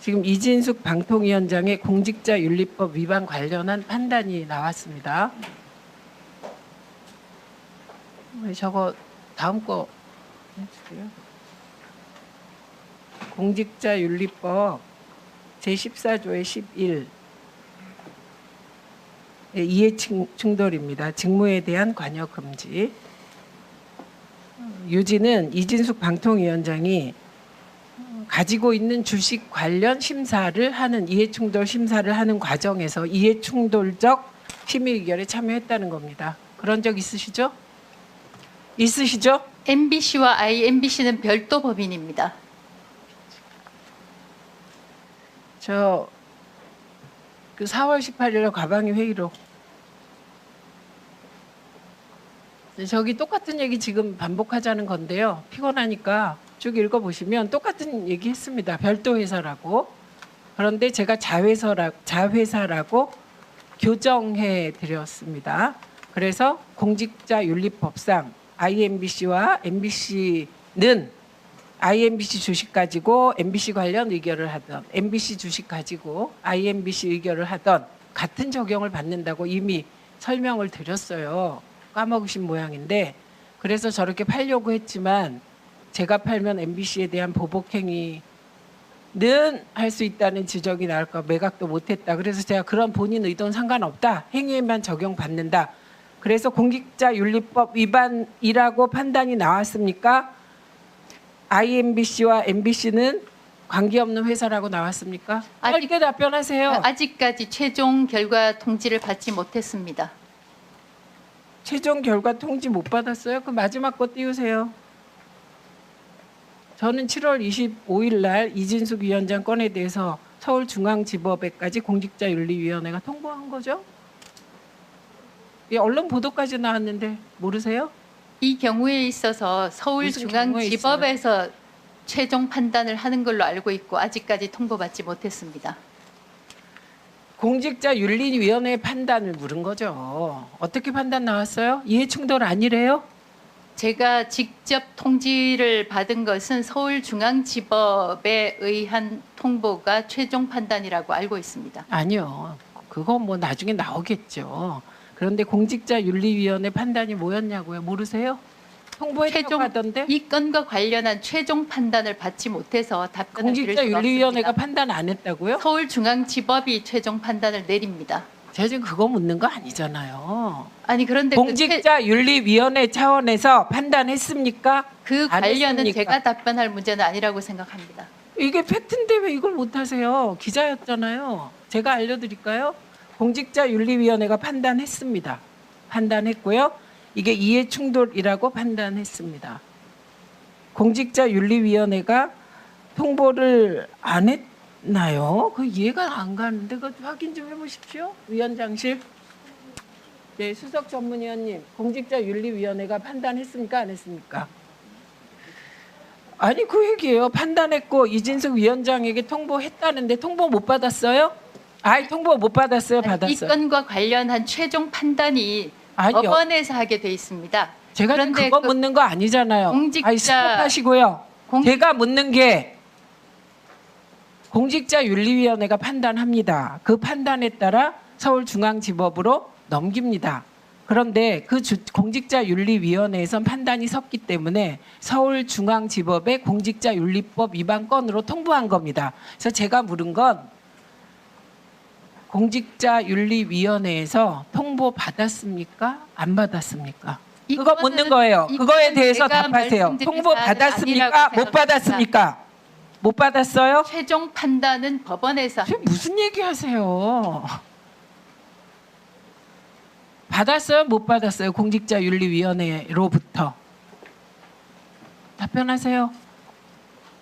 지금 이진숙 방통위원장의 공직자 윤리법 위반 관련한 판단이 나왔습니다. 왜 저거 다음 거 해주세요. 공직자 윤리법 제14조의 11 예, 이해 충- 충돌입니다. 직무에 대한 관여 금지. 유지는 이진숙 방통위원장이 가지고 있는 주식 관련 심사를 하는 이해충돌 심사를 하는 과정에서 이해충돌적 심의 의결에 참여했다는 겁니다. 그런 적 있으시죠? 있으시죠? MBC와 IMBC는 별도 법인입니다. 저 그 4월 18일에 과방위 회의로 저기 똑같은 얘기 지금 반복하자는 건데요. 피곤하니까 쭉 읽어보시면 똑같은 얘기 했습니다. 별도 회사라고. 그런데 제가 자회사라, 자회사라고 교정해 드렸습니다. 그래서 공직자 윤리법상 IMBC와 MBC는 IMBC 주식 가지고 MBC 관련 의결을 하던 MBC 주식 가지고 IMBC 의결을 하던 같은 적용을 받는다고 이미 설명을 드렸어요. 까먹으신 모양인데 그래서 저렇게 팔려고 했지만 제가 팔면 MBC에 대한 보복 행위 는 할 수 있다는 지적이 나올까 매각도 못했다. 그래서 제가 그런 본인 의도는 상관없다. 행위에만 적용받는다. 그래서 공직자 윤리법 위반이라고 판단이 나왔습니까? IMBC와 MBC는 관계없는 회사라고 나왔습니까? 아직- 짧게 답변하세요. 아직까지 최종 결과 통지를 받지 못했습니다. 최종 결과 통지 못 받았어요? 그 마지막 거 띄우세요. 저는 7월 25일 날 이진숙 위원장 건에 대해서 서울중앙지법에까지 공직자윤리위원회가 통보한 거죠. 이 언론 보도까지 나왔는데 모르세요? 이 경우에 있어서 서울중앙지법에서 최종 판단을 하는 걸로 알고 있고 아직까지 통보받지 못했습니다. 공직자윤리위원회 판단을 물은 거죠. 어떻게 판단 나왔어요? 이해충돌 아니래요? 제가 직접 통지를 받은 것은 서울중앙지법에 의한 통보가 최종 판단이라고 알고 있습니다. 아니요. 그거 뭐 나중에 나오겠죠. 그런데 공직자윤리위원회 판단이 뭐였냐고요? 모르세요? 최종- 하던데 이 건과 관련한 최종 판단을 받지 못해서 답변을 공직자윤리위원회가. 판단 안 했다고요? 서울중앙지법이 최종 판단을 내립니다. 제가 지금 그거 묻는 거 아니잖아요. 아니 그런데 그, 최- 공직자 윤리위원회 차원에서 판단했습니까? 그안 관련은 했습니까? 제가 답변할 문제는 아니라고 생각합니다. 이게 팩트인데 왜 이걸 못하세요? 기자였잖아요. 제가 알려드릴까요? 공직자 윤리위원회가 판단했습니다. 판단했고요. 이게 이해 충돌이라고 판단했습니다. 공직자 윤리위원회가 통보를 안 했 나요? 그 이해가 안 가는데 그 확인 좀 해보십시오. 위원장실. 네, 수석 전문위원님, 공직자윤리위원회가 판단했습니까? 안 했습니까? 아니 그 얘기예요. 판단했고 이진숙 위원장에게 통보했다는데 통보 못 받았어요? 아이 통보 못 받았어요. 아니, 이 받았어요. 건과 관련한 최종 판단이 아니요. 법원에서 하게 돼 있습니다. 제가 그런데 그거 그 묻는 거 아니잖아요. 공직자- 아이 스톱하시고요. 공- 제가 묻는 게 공직자윤리위원회가 판단합니다. 그 판단에 따라 서울중앙지법으로 넘깁니다. 그런데 그 주- 공직자윤리위원회에선 판단이 섰기 때문에 서울중앙지법의 공직자윤리법 위반 건으로 통보한 겁니다. 그래서 제가 물은 건 공직자윤리위원회에서 통보 받았습니까? 안 받았습니까? 이 그거 묻는 거예요. 이 그거에 대해서 답하세요. 통보 받았습니까? 못. 받았습니까? 못 받았어요? 최종 판단은 법원에서 지금 무슨 얘기 하세요? 받았어요? 못 받았어요? 공직자윤리위원회로부터 답변하세요.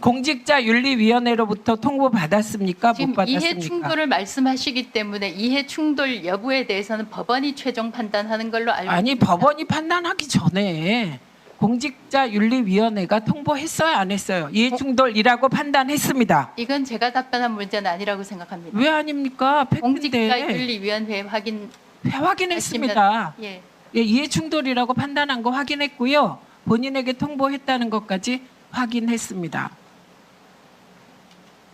공직자윤리위원회로부터 통보 받았습니까? 못 받았습니까? 이해 충돌을 말씀하시기 때문에 이해 충돌 여부에 대해서는 법원이 최종 판단하는 걸로 알고 아니 있습니다. 법원이 판단하기 전에 공직자윤리위원회가 통보했어요? 안 했어요? 이해충돌이라고 판단했습니다. 이건 제가 답변한 문제는 아니라고 생각합니다. 왜 아닙니까? 팩트인데 공직자윤리위원회 확인 확인했습니다. 예. 예, 이해충돌이라고 판단한 거 확인했고요. 본인에게 통보했다는 것까지 확인했습니다.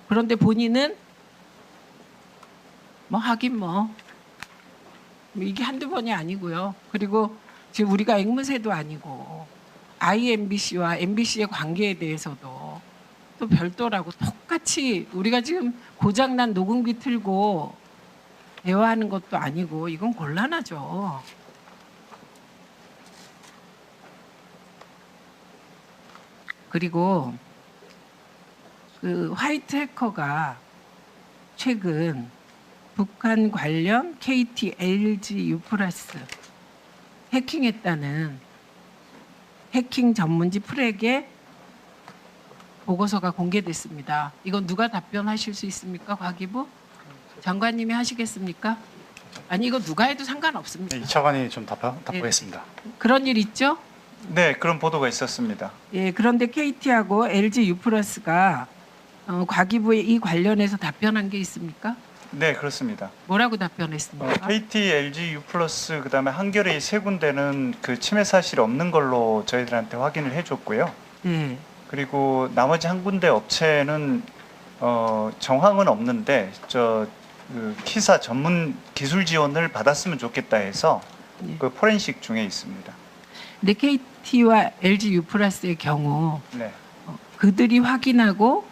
그런데 본인은 뭐 하긴 뭐, 뭐 이게 한두 번이 아니고요. 그리고 지금 우리가 앵무새도 아니고 IMBC와 MBC의 관계에 대해서도 또 별도라고 똑같이 우리가 지금 고장난 녹음기 틀고 대화하는 것도 아니고 이건 곤란하죠. 그리고 그 화이트 해커가 최근 북한 관련 KT, LG, 유플러스 해킹했다는 해킹 전문지 프렉의 보고서가 공개됐습니다. 이건 누가 답변하실 수 있습니까? 과기부 장관님이 하시겠습니까? 아니 이거 누가 해도 상관없습니다. 네, 이 차관이 좀 답하, 답하겠습니다. 그런 일 있죠? 네, 그런 보도가 있었습니다. 예, 그런데 KT하고 LG 유플러스가 어, 과기부에 이 관련해서 답변한 게 있습니까? 네, 그렇습니다. 뭐라고 어, 답변했습니까? KT, LG, U+, 그다음에 한겨레 이세 군데는 그 침해 사실이 없는 걸로 저희들한테 확인을 해줬고요. 네, 그리고 나머지 한 군데 업체는 어, 정황은 없는데 저 그, 키사 전문 기술 지원을 받았으면 좋겠다 해서 예. 그 포렌식 중에 있습니다. 근데 KT와 LG 유플러스의 경우 네. 어, 그들이 확인하고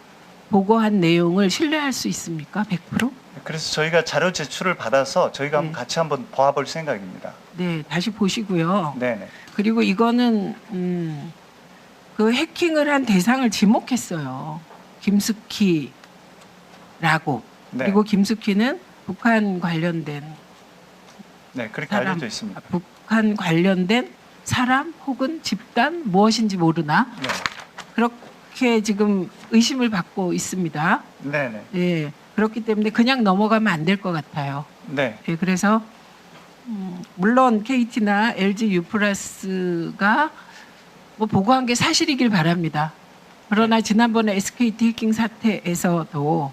보고한 내용을 신뢰할 수 있습니까? 100%? 그래서 저희가 자료 제출을 받아서 저희가 한번 네. 같이 한번 봐볼 생각입니다. 네, 다시 보시고요. 네, 네. 그리고 이거는 음, 그 해킹을 한 대상을 지목했어요. 김숙희라고. 네. 그리고 김숙희는 북한 관련된 네, 그렇게 사람, 알려져 있습니다. 아, 북한 관련된 사람 혹은 집단 무엇인지 모르나 네. 그렇게 지금 의심을 받고 있습니다. 네, 네. 예, 그렇기 때문에 그냥 넘어가면 안 될 것 같아요. 네. 예, 그래서 음, 물론 KT나 LG 유플러스가 뭐 보고한 게 사실이길 바랍니다. 그러나 지난번에 SKT 해킹 사태에서도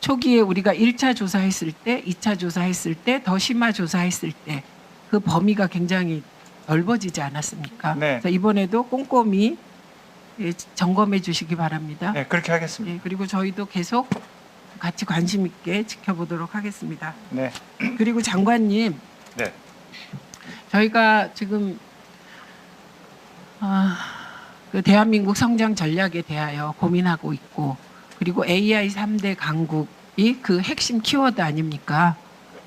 초기에 우리가 1차 조사했을 때, 2차 조사했을 때, 더 심화 조사했을 때 그 범위가 굉장히 넓어지지 않았습니까? 네. 그래서 이번에도 꼼꼼히 예, 점검해 주시기 바랍니다. 네, 그렇게 하겠습니다. 예, 그리고 저희도 계속 같이 관심 있게 지켜보도록 하겠습니다. 네. 그리고 장관님, 네. 저희가 지금 아, 그 대한민국 성장 전략에 대하여 고민하고 있고, 그리고 AI 3대 강국이 그 핵심 키워드 아닙니까?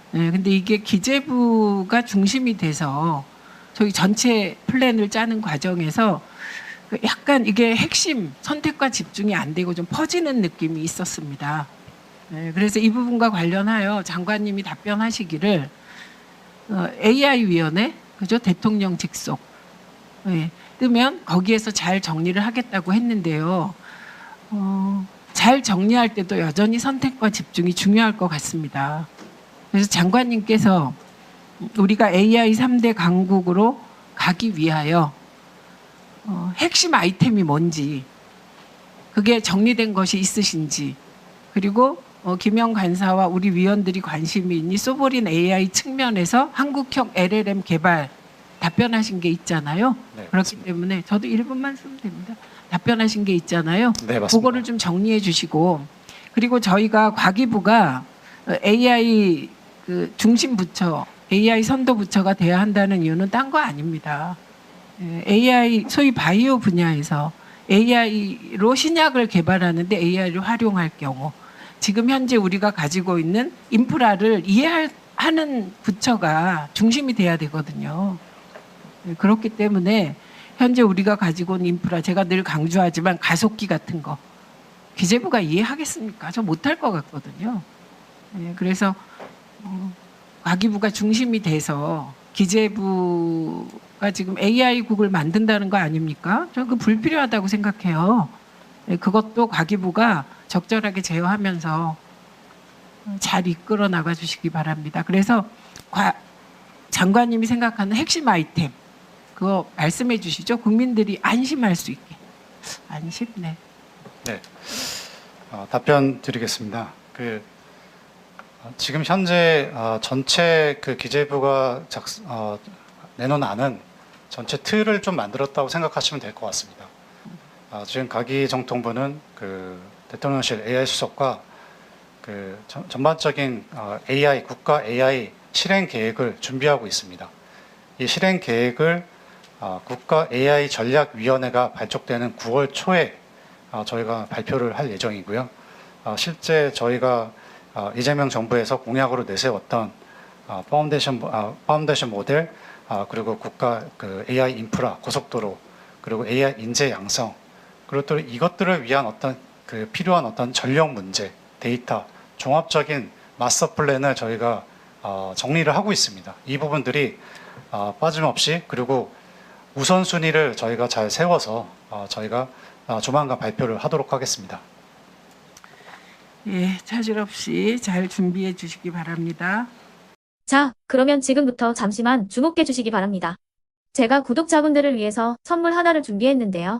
네, 근데 이게 기재부가 중심이 돼서 저희 전체 플랜을 짜는 과정에서 그 약간 이게 핵심 선택과 집중이 안 되고 좀 퍼지는 느낌이 있었습니다. 네, 그래서 이 부분과 관련하여 장관님이 답변하시기를 어, AI 위원회 그죠 대통령 직속 예, 뜨면 거기에서 잘 정리를 하겠다고 했는데요. 어, 잘 정리할 때도 여전히 선택과 집중이 중요할 것 같습니다. 그래서 장관님께서 우리가 AI 3대 강국으로 가기 위하여 어, 핵심 아이템이 뭔지 그게 정리된 것이 있으신지 그리고 어, 김영 간사와 우리 위원들이 관심이 있니 소버린 AI 측면에서 한국형 LLM 개발 답변하신 게 있잖아요. 네, 그렇기 때문에 저도 1분만 쓰면 됩니다. 답변하신 게 있잖아요. 네, 맞습니다. 그거를 좀 정리해 주시고 그리고 저희가 과기부가 AI 그 중심 부처, AI 선도 부처가 돼야 한다는 이유는 딴 거 아닙니다. 예, AI 소위 바이오 분야에서 AI로 신약을 개발하는데 AI를 활용할 경우 지금 현재 우리가 가지고 있는 인프라를 이해하는 부처가 중심이 돼야 되거든요. 예, 그렇기 때문에 현재 우리가 가지고 있는 인프라 제가 늘 강조하지만 가속기 같은 거 기재부가 이해하겠습니까? 저 못할 것 같거든요. 예, 그래서 어, 과기부가 중심이 돼서 기재부가 지금 AI국을 만든다는 거 아닙니까? 저는 그 불필요하다고 생각해요. 예, 그것도 과기부가 적절하게 제어하면서 잘 이끌어 나가 주시기 바랍니다. 그래서 과, 장관님이 생각하는 핵심 아이템 그거 말씀해 주시죠. 국민들이 안심할 수 있게. 안심? 네. 어, 답변 드리겠습니다. 그 어, 지금 현재 어, 전체 그 기재부가 작, 어, 내놓은 전체 틀을 좀 만들었다고 생각하시면 될 것 같습니다. 어, 지금 가기 정통부는 그 대통령실 AI 수석과 그 전- 전반적인 어, AI 국가 AI 실행 계획을 준비하고 있습니다. 이 실행 계획을 어, 국가 AI 전략위원회가 발족되는 9월 초에 어, 저희가 발표를 할 예정이고요. 어, 실제 저희가 어, 이재명 정부에서 공약으로 내세웠던 어, 파운데이션 아, 파운데이션 모델 아, 그리고 국가 그 AI 인프라 고속도로 그리고 AI 인재 양성 그리고 또 이것들을 위한 어떤 그 필요한 어떤 전력 문제 데이터 종합적인 마스터 플랜을 저희가 어, 정리를 하고 있습니다. 이 부분들이 어, 빠짐없이 그리고 우선순위를 저희가 잘 세워서 어, 저희가 어, 조만간 발표를 하도록 하겠습니다. 예, 차질 없이 잘 준비해 주시기 바랍니다. 자, 그러면 지금부터 잠시만 주목해 주시기 바랍니다. 제가 구독자분들을 위해서 선물 하나를 준비했는데요.